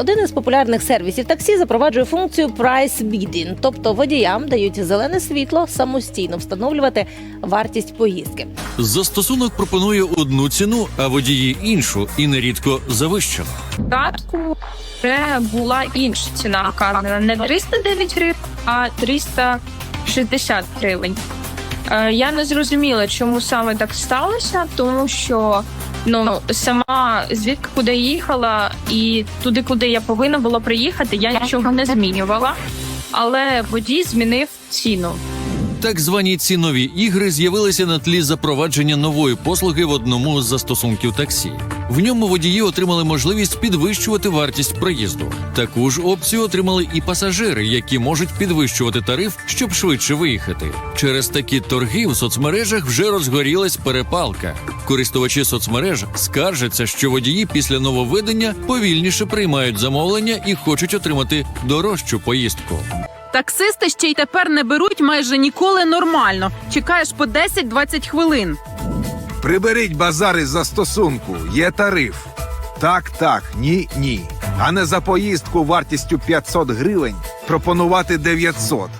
один із популярних сервісів таксі запроваджує функцію Price Bidding, тобто водіям дають зелене світло самостійно встановлювати вартість поїздки. Застосунок пропонує одну ціну, а водії іншу і нерідко завищену. Датку вже була інша ціна вказана не 309 гривень, а 360 гривень. Е, Я не зрозуміла, чому саме так сталося, тому що ну сама звідки куди їхала, і туди, куди я повинна була приїхати, я нічого не змінювала. Але водій змінив ціну. Так звані цінові ігри з'явилися на тлі запровадження нової послуги в одному з застосунків таксі. В ньому водії отримали можливість підвищувати вартість проїзду. Таку ж опцію отримали і пасажири, які можуть підвищувати тариф, щоб швидше виїхати. Через такі торги в соцмережах вже розгорілась перепалка. Користувачі соцмереж скаржаться, що водії після нововведення повільніше приймають замовлення і хочуть отримати дорожчу поїздку. Таксисти ще й тепер не беруть майже ніколи нормально. Чекаєш по 10-20 хвилин. Приберіть базар із застосунку, є тариф. Так, так, ні, ні. А не за поїздку вартістю 500 гривень пропонувати 900.